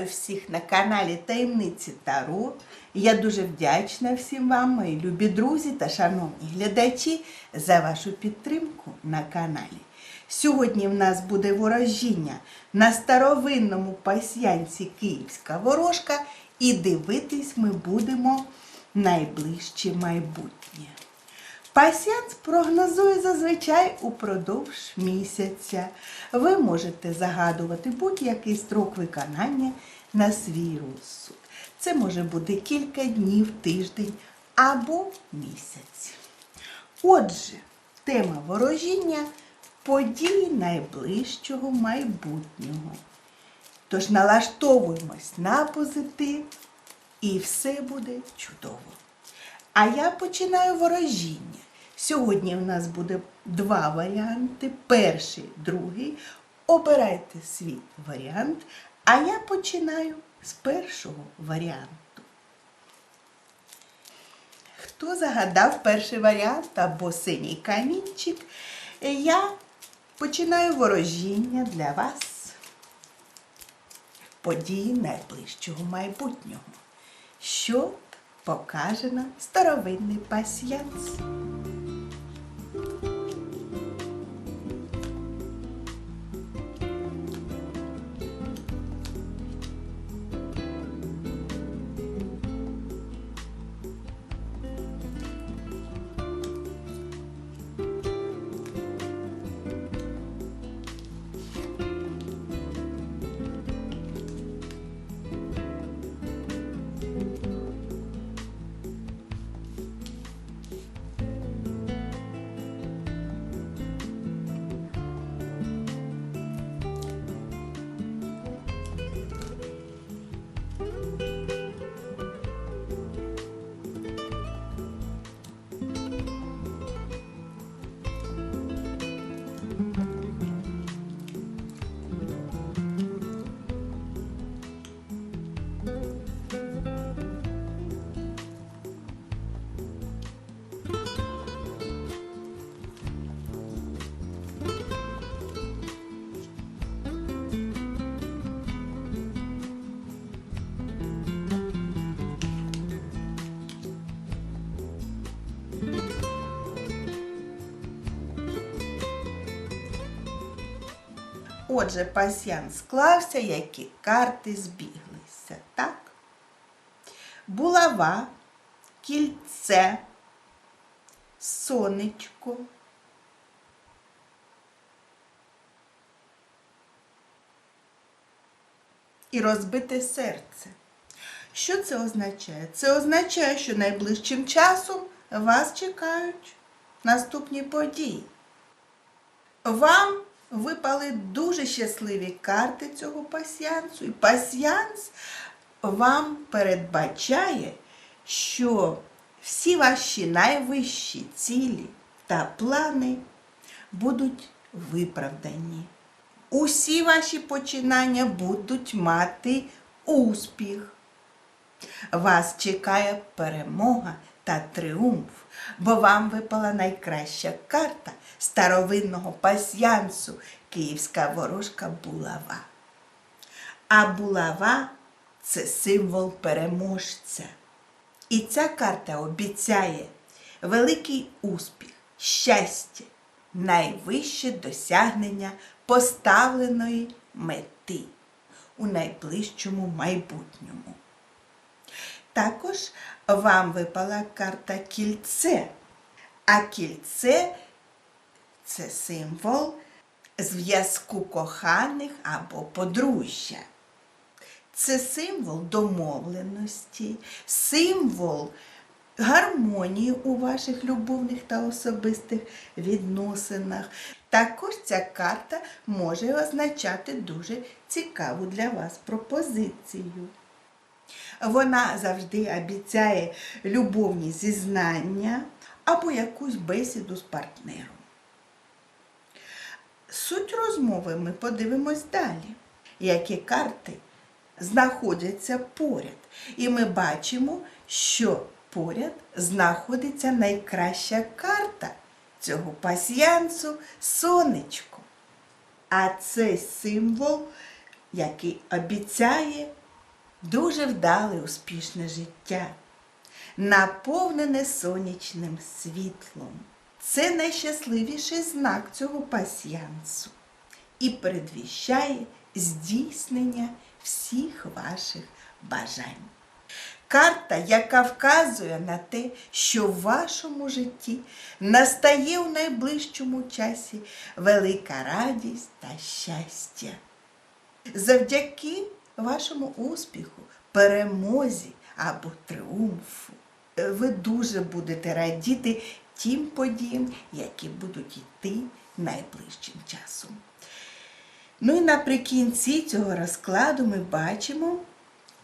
Вітаю всіх на каналі Таємниці Таро. Я дуже вдячна всім вам, мої любі друзі та шановні глядачі, за вашу підтримку на каналі. Сьогодні в нас буде ворожіння на старовинному пасьянці Київська ворожка, і дивитись ми будемо найближче майбутнє. Пасіанс прогнозує зазвичай упродовж місяця. Ви можете загадувати будь-який строк виконання на свій розсуд. Це може бути кілька днів, тиждень або місяць. Отже, тема ворожіння події найближчого майбутнього. Тож налаштовуємось на позитив і все буде чудово. А я починаю ворожіння. Сьогодні в нас буде два варіанти. Перший, другий. Обирайте свій варіант, а я починаю з першого варіанту. Хто загадав перший варіант або синій камінчик, я починаю ворожіння для вас. Події найближчого майбутнього. Що покаже нам старовинний пасьянс. Отже, пасьян склався, які карти збіглися, так? Булава, кільце, сонечко. І розбите серце. Що це означає? Це означає, що найближчим часом вас чекають наступні події. Вам випали дуже щасливі карти цього пасьянсу. І пасьянс вам передбачає, що всі ваші найвищі цілі та плани будуть виправдані. Усі ваші починання будуть мати успіх. Вас чекає перемога та тріумф, бо вам випала найкраща карта старовинного пасьянсу Київська ворожка булава. А булава це символ переможця. І ця карта обіцяє великий успіх, щастя, найвище досягнення поставленої мети у найближчому майбутньому. Також вам випала карта кільце. А кільце це символ зв'язку коханих або подружжя. Це символ домовленості, символ гармонії у ваших любовних та особистих відносинах. Також ця карта може означати дуже цікаву для вас пропозицію. Вона завжди обіцяє любовні зізнання або якусь бесіду з партнером. Суть розмови ми подивимось далі, які карти знаходяться поряд. І ми бачимо, що поряд знаходиться найкраща карта цього пасьянсу сонечко. А це символ, який обіцяє дуже вдале успішне життя, наповнене сонячним світлом. Це найщасливіший знак цього пасіянсу і передвіщає здійснення всіх ваших бажань. Карта, яка вказує на те, що в вашому житті настає в найближчому часі велика радість та щастя. Завдяки вашому успіху, перемозі або тріумфу, ви дуже будете радіти тим подіям, які будуть йти найближчим часом. Ну і наприкінці цього розкладу ми бачимо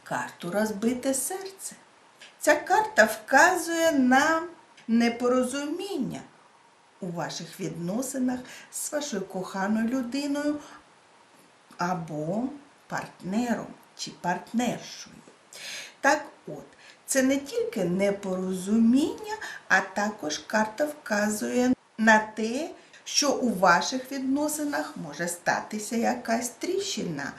карту розбите серце. Ця карта вказує на непорозуміння у ваших відносинах з вашою коханою людиною або партнером чи партнершою. Так от, це не тільки непорозуміння, а також карта вказує на те, що у ваших відносинах може статися якась тріщина.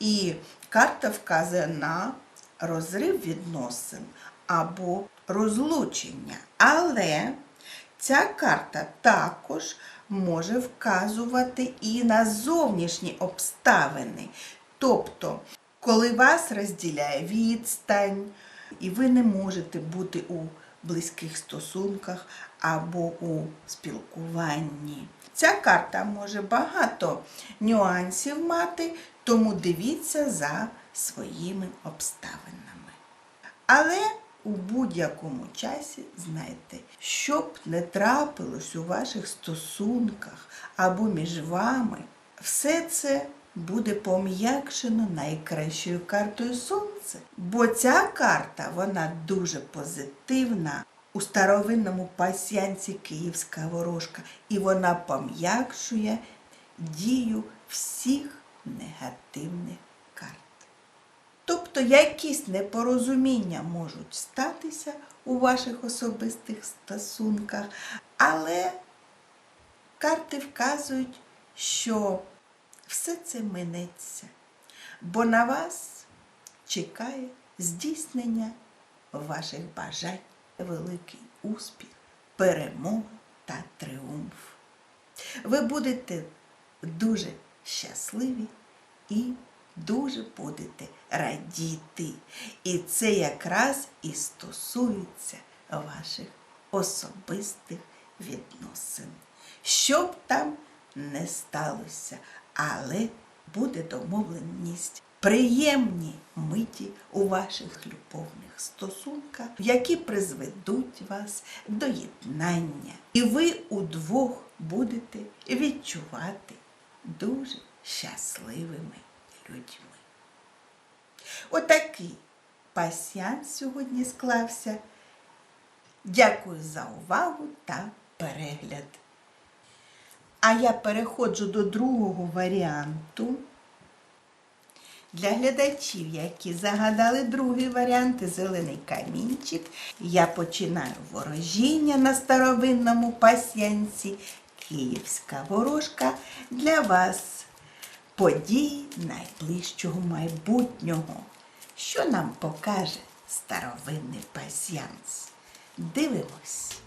І карта вказує на розрив відносин або розлучення. Але ця карта також може вказувати і на зовнішні обставини. Тобто, коли вас розділяє відстань, і ви не можете бути у близьких стосунках або у спілкуванні. Ця карта може багато нюансів мати, тому дивіться за своїми обставинами. Але у будь-якому часі знайте, що б не трапилось у ваших стосунках або між вами, все це буде пом'якшено найкращою картою Сонце. Бо ця карта вона дуже позитивна у старовинному пасянці Київська ворожка, і вона пом'якшує дію всіх негативних карт. Тобто якісь непорозуміння можуть статися у ваших особистих стосунках, але карти вказують, що все це минеться, бо на вас чекає здійснення ваших бажань, великий успіх, перемога та тріумф. Ви будете дуже щасливі і дуже будете радіти. І це якраз і стосується ваших особистих відносин. Що б там не сталося, але буде домовленість. Приємні миті у ваших любовних стосунках, які призведуть вас до єднання. І ви удвох будете відчувати дуже щасливими людьми. Отакий пасіанс сьогодні склався. Дякую за увагу та перегляд. А я переходжу до другого варіанту. Для глядачів, які загадали другий варіант зелений камінчик, я починаю ворожіння на старовинному пасянці Київська ворожка для вас події найближчого майбутнього, що нам покаже старовинний пасянс. Дивимось.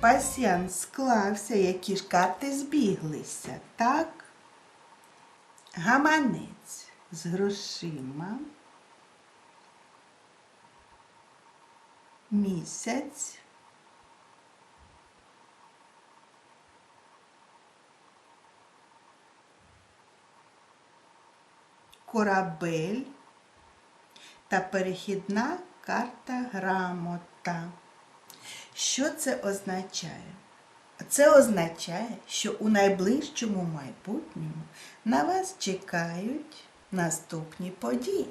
Пасіанс склався, які ж карти збіглися, так? Гаманець з грошима. Місяць. Корабель та перехідна карта грамота. Що це означає? Це означає, що у найближчому майбутньому на вас чекають наступні події.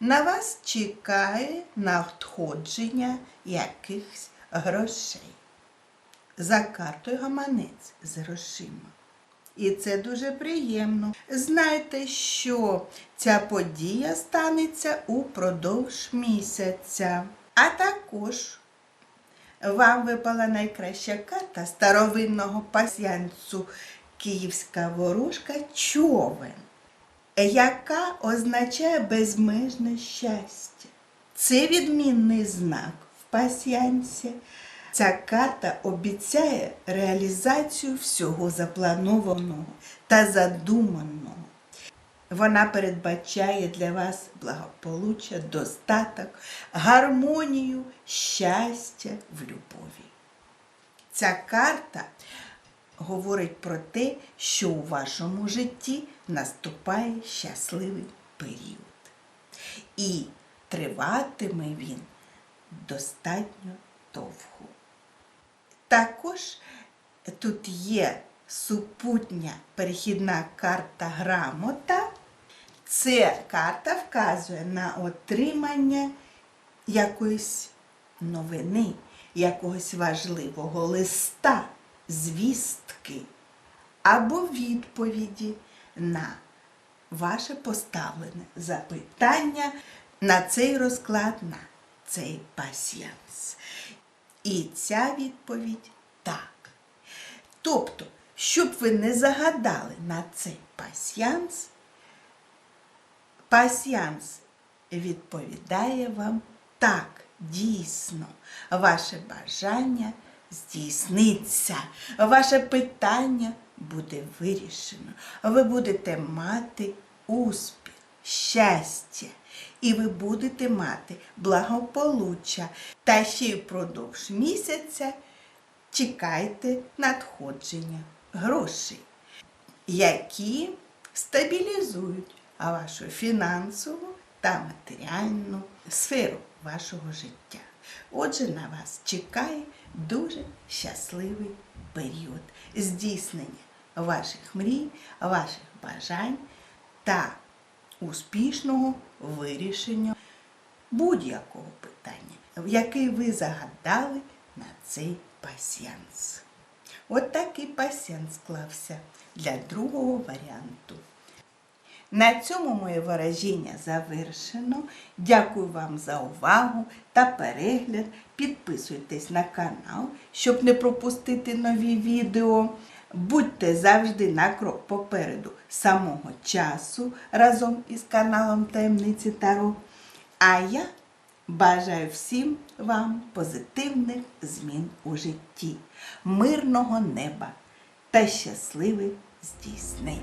На вас чекає надходження якихось грошей. За картою гаманець з грошима. І це дуже приємно. Знайте, що ця подія станеться упродовж місяця. А також вам випала найкраща карта старовинного пасянцю Київська ворожка човен, яка означає безмежне щастя. Це відмінний знак в пасянці. Ця карта обіцяє реалізацію всього запланованого та задуманого. Вона передбачає для вас благополуччя, достаток, гармонію, щастя в любові. Ця карта говорить про те, що у вашому житті наступає щасливий період. І триватиме він достатньо довго. Також тут є супутня перехідна карта грамота. Це карта вказує на отримання якоїсь новини, якогось важливого листа, звістки або відповіді на ваше поставлене запитання на цей розклад, на цей пасіянс. І ця відповідь так. Тобто, щоб ви не загадали на цей пасіянс, пасіянс відповідає вам так, дійсно, ваше бажання здійсниться, ваше питання буде вирішено. Ви будете мати успіх, щастя, і ви будете мати благополуччя. Та ще й впродовж місяця чекайте надходження грошей, які стабілізують вашу фінансову та матеріальну сферу вашого життя. Отже, на вас чекає дуже щасливий період здійснення ваших мрій, ваших бажань та успішного вирішення будь-якого питання, яке ви загадали на цей пасіянс. От такий пасіянс склався для другого варіанту. На цьому моє вираження завершено. Дякую вам за увагу та перегляд. Підписуйтесь на канал, щоб не пропустити нові відео. Будьте завжди на крок попереду самого часу разом із каналом Таємниці Таро. А я бажаю всім вам позитивних змін у житті, мирного неба та щасливих здійснень.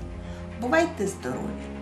Бувайте здорові